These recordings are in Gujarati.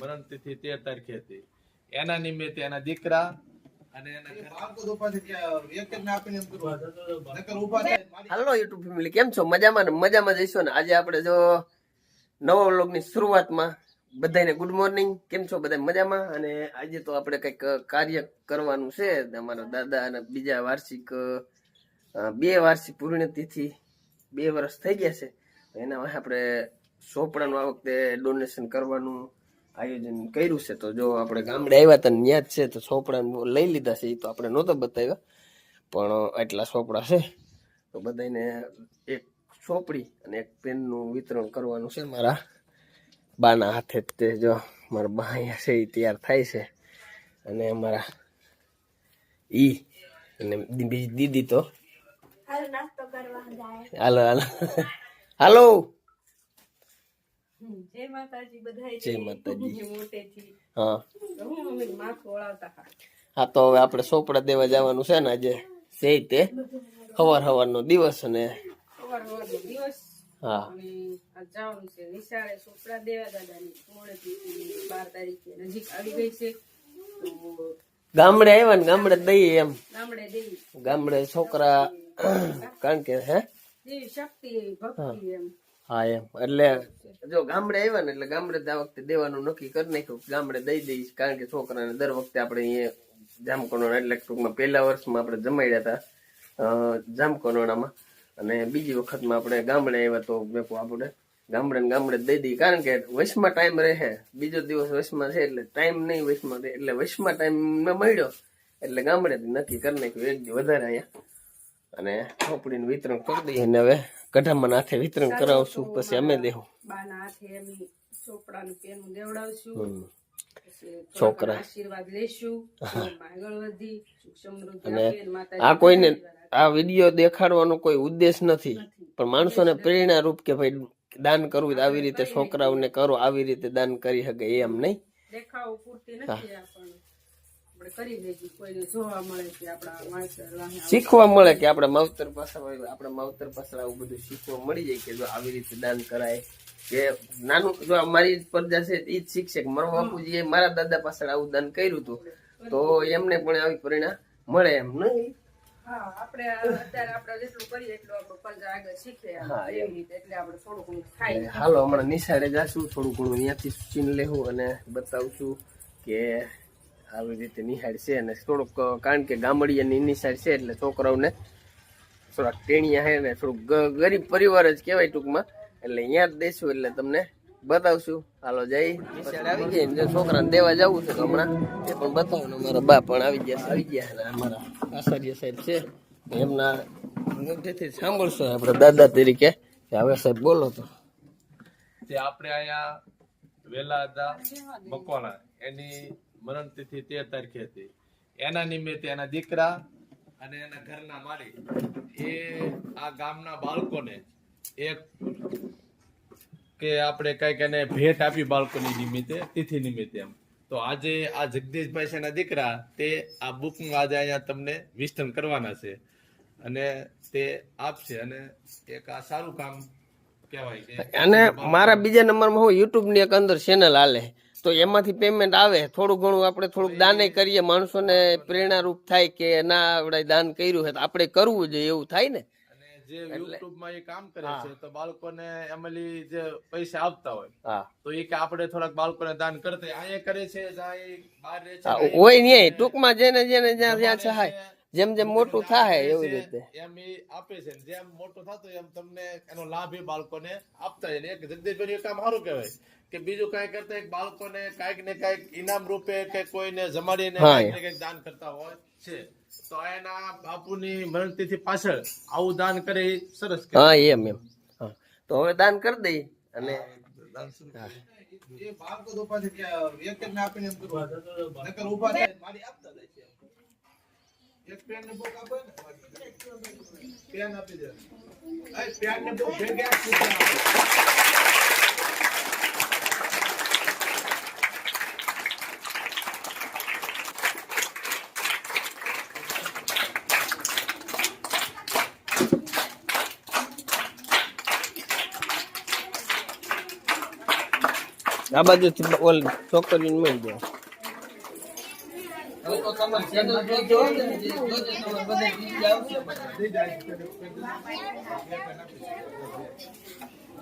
મરણ તિથિ તેર તારીખે હતી એના નિમિત્તે એના દીકરા અને હાલો યુટ્યુબ ફેમિલી કેમ છો? મજામાં ને? મજામાં જઈશું ને? આજે આપણે જો નવા વ્લોગની શરૂઆતમાં બધાને ગુડ મોર્નિંગ કેમ છો બધા? મજામાં? અને આજે તો આપણે કંઈક કાર્ય કરવાનું છે. અમારા દાદા અને બીજા વાર્ષિક બે વાર્ષિક પૂર્ણતિથિ બે વર્ષ થઈ ગયા છે. એના આપણે સોપડાનું આ વખતે ડોનેશન કરવાનું આયોજન કર્યું છે. તો જો આપણે ગામડે આવ્યા હતા ત્યાં જ છે તો સોપડા લઈ લીધા છે. એ તો આપણે નહોતા બતાવ્યા. પણ આટલા સોપડા છે. તો બધાને એક ચોપડી અને એક પેનનું વિતરણ કરવાનું છે મારા બાના હાથે તે જો મારા બા અહીંયા છે એ તૈયાર થાય છે. અને અમારા ઈ અને બીજી દીદી તો હાલો હાલો. હાલો. જય માતાજી બધાય જય માતાજી. મોટેથી. હા. તો હું મમ્મી માથું ઓળાવતા હા હા તો હવે આપણે સોપડા દેવા જવાનું છે ને આજે. છે તે. સવાર સવારનો દિવસ અને સવાર સવારનો દિવસ. હા. જવાનું છે નિશાળે ચોપડા દેવા દાદાની. મોડેથી બાર તારીખે નજીક આવી ગઈ છે. ગામડે આવ્યા ને ગામડે દઈએ એમ. ગામડે ગામડે છોકરા કારણ કે હે? શક્તિ ભક્તિ એમ. હા એમ. એટલે જો ગામડે આવ્યા ને એટલે ગામડે આ વખતે દેવાનું નક્કી કરી નાખ્યું. ગામડે દઈ દઈશ કારણ કે છોકરાને દર વખતે આપણે અહીંયા જામકંડોળા એટલે ટૂંકમાં પહેલા વર્ષમાં આપણે જમાડ્યા હતા અ, અને બીજી વખતમાં આપણે ગામડે આવ્યા તો મેં આપણે ગામડે ગામડે દઈ દઈએ. કારણ કે વચમાં ટાઈમ રહે. બીજો દિવસ વચમાં છે એટલે ટાઈમ નહીં રહે. એટલે વચમાં ટાઈમ મેં મળ્યો. એટલે ગામડે નક્કી કરી નાખ્યું. એક વધારે અહીંયા. અને ચોપડીનું વિતરણ કરી દઈએ ને હવે. કઢામાં હાથે વિતરણ કરાવશું પછી અમે દેવું. પછી છોકરા. અને આ કોઈને આ વીડિયો દેખાડવાનો કોઈ ઉદ્દેશ નથી. નથી. પણ માણસોને પ્રેરણા રૂપ કે ભાઈ દાન કરવું તો આવી રીતે છોકરાઓને કરો આવી રીતે દાન કરી શકે એમ નહીં? દેખાવ પૂરતી નથી આપણે કરી દેજો કોઈને જોવા મળે કે આપણા માણસો શીખવા મળે કે આપણા માવતર પાસે આપણા માવતર પાસે આવું બધું શીખવા મળી જાય કે જો આવી રીતે દાન કરાય. કે નાનું જો મારી સ્પર્ધા છે એ જ શીખશે કે મારા બાપુજીએ મારા દાદા પાછળ આવું દાન કર્યું હતું તો એમને પણ આવી પરિણામ મળે એમ નહીં? હા આપણે અત્યારે આપણે જેટલું કરીએ એટલું આપણો પ્રજા આગળ શીખે હા, એવી રીતે એટલે આપણે થોડું ઘણું થાય. હાલો હમણાં નિશાળે જાશું થોડું ઘણું ત્યાંથી ચીન લેવું અને બતાવશું કે આવી રીતે નિહાળશે અને થોડુંક કારણ કે ગામડિયાની નિશાળ છે એટલે છોકરાઓને થોડાક ટેણિયા છે ને થોડુંક ગરીબ પરિવાર જ કહેવાય ટૂંકમાં. એટલે અહીંયા જ દઈશું એટલે તમને બતાવશું. હાલો જઈ નિશાળ આવી ગઈ? ને છોકરાને દેવા જવું છે હમણાં એ પણ બતાવું ને મારા બા પણ આવી ગયા છે. આવી ગયા અને અમારા આચાર્ય સાહેબ છે. એમના મુખેથી સાંભળશો આપણે દાદા તરીકે. હવે સાહેબ બોલો તો. આપણે અહીંયા વેલા હતા મકવાણા એની મરણ તિથિ તેર તારીખે હતી. એના નિમિત્તે એના દીકરા અને એના ઘરના માળી એ આ ગામના બાળકોને એક કે આપણે કંઈક એને ભેટ આપી બાળકોની નિમિત્તે તિથિ નિમિત્તે એમ. તો આજે આ જગદીશભાઈ છે એના દીકરા તે આ બુકનું આજે અહીંયા તમને વિસ્તરણ કરવાના છે. અને તે આપશે અને એક આ સારું કામ કહેવાય અને મારા બીજા નંબરમાં હું યુટ્યુબની એક અંદર ચેનલ હાલે. તો એમાંથી પેમેન્ટ આવે. થોડું ઘણું આપણે થોડુંક દાને કરીએ. માણસોને પ્રેરણારૂપ થાય કે ના આપણે દાન કર્યું છે તો આપણે કરવું જોઈએ એવું થાય ને? જે યુટ્યુબમાં એ કામ કરે છે તો બાળકોને એમલી જે પૈસા આપતા હોય હા. તો એ કે આપણે થોડાક બાળકોને દાન કરતા હોય. અહીંયા કરે છે જ્યાં એ બહાર રહે છે હોય નહીં ટૂંકમાં જેને જેને જ્યાં જ્યાં સહાય. જેમ જેમ મોટું થાય એવી રીતે. એમ એ આપે છે જેમ મોટું થતું એમ તમને એનો લાભ એ બાળકોને આપતા જાય. એક જગદીશભાઈ કામ સારું કહેવાય કે બીજું કઈ કરતા એક બાળકોને કંઈક ને કંઈક ઇનામ રૂપે કે કોઈને જમાડીને કંઈક કાંઈક ને કાંઈક દાન કરતા હોય છે. તો એના બાપુની મરણતિથિ પાછળ આવું દાન કરે એ સરસ હા એમ એમ. તો હવે દાન કરી દઈ અને. એ બાળકો દોપાથી એક જ ને આપીને એમ કરવા નકર ઊભા થાય, મારી આપતા જાય. છે. એક પેન ને book આપો ને. પેન આપી દે. એ પેન ને book ભેગા જ પૂછે આપો. આ બાજુથી ઓલ છોકરીને મળી જાય હવે તો તમારે channel જોજો ને, જે જોજો તમારે બધે video આવશે બધે.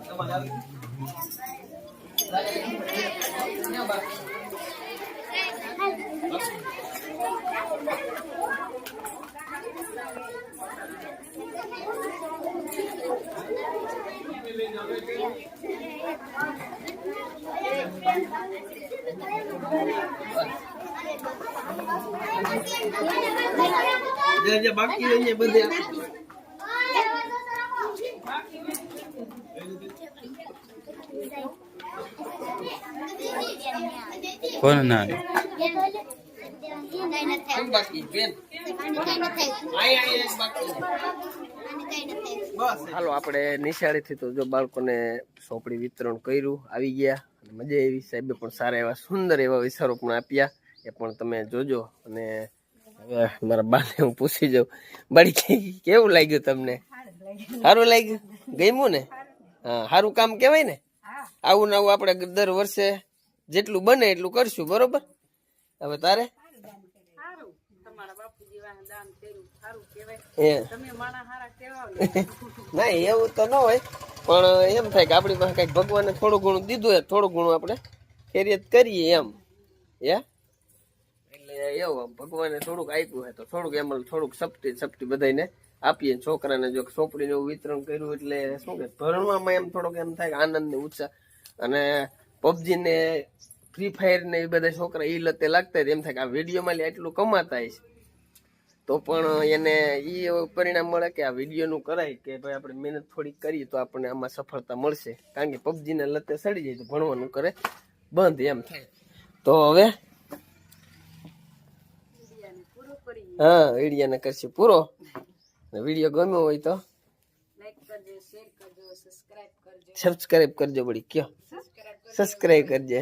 તમારે આવી. ક્યાં બાકી? જે જે બાકી હોય ને એ બધે. કોણ ના હાલો આપણે નિશાળીથી તો જો બાળકોને સોપડી વિતરણ કર્યું આવી ગયા. અને મજા આવી. સાહેબે પણ સારા એવા સુંદર એવા વિચારો પણ આપ્યા. એ પણ તમે જોજો અને હવે મારા બાને હું પૂછી જાઉં. બાળી કેવું લાગ્યું તમને? સારું લાગ્યું? ગમ્યું ને? હા, સારું કામ કહેવાય ને? આવું ને આવું આપણે દર વર્ષે જેટલું બને એટલું કરશું, બરોબર? હવે તારે? ને, એવું તો ન હોય, પણ એમ થાય કે આપણી પાસે કંઈક ભગવાને થોડું ઘણું દીધું હોય, થોડું ઘણું આપણે ખેરિયત કરીએ એમ. એટલે એવું ભગવાને થોડુંક આપ્યું હોય તો થોડુંક એમ થોડુંક સપટી સપટી બધાને આપીએ છોકરાને જો છોકરીને એવું વિતરણ કર્યું એટલે શું કે ભણવામાં એમ થોડોક એમ થાય આનંદ ને ઉત્સાહ. અને પબજી ને ફ્રી ફાયર ને એ બધા છોકરા એ લતે લાગતા એમ થાય કે આ વિડીયોમાં એટલું કમાતા છે. તો પણ એને એ પરિણામ મળે કે આ વિડીયોનું કરાય કે ભાઈ આપણે મહેનત થોડીક કરીએ તો આપણને આમાં સફળતા મળશે. કારણ કે પબજી ને લતે સડી જાય તો ભણવાનું કરે બંધ એમ થાય. તો હવે પૂરું કરી હા વિડીયોને કરશે પૂરો. વીડિયો ગમ્યો હોય તો લાઈક કરજો શેર કરજો સબસ્ક્રાઇબ કરજો. સબસ્ક્રાઇબ કરજો બળી કયો? સબસ્ક્રાઇબ કરજે.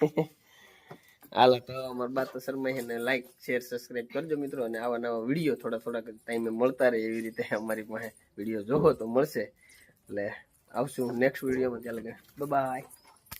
હાલો તો અમારા બાત શર્મા ને લાઈક શેર સબસ્ક્રાઇબ કરજો મિત્રો. અને આવા નવા વીડિયો થોડા થોડાક ટાઈમે મળતા રહે એવી રીતે અમારી પાસે વીડિયો જોવો તો મળશે. એટલે આવશું નેક્સ્ટ વિડીયોમાં. ત્યાં લગે બાય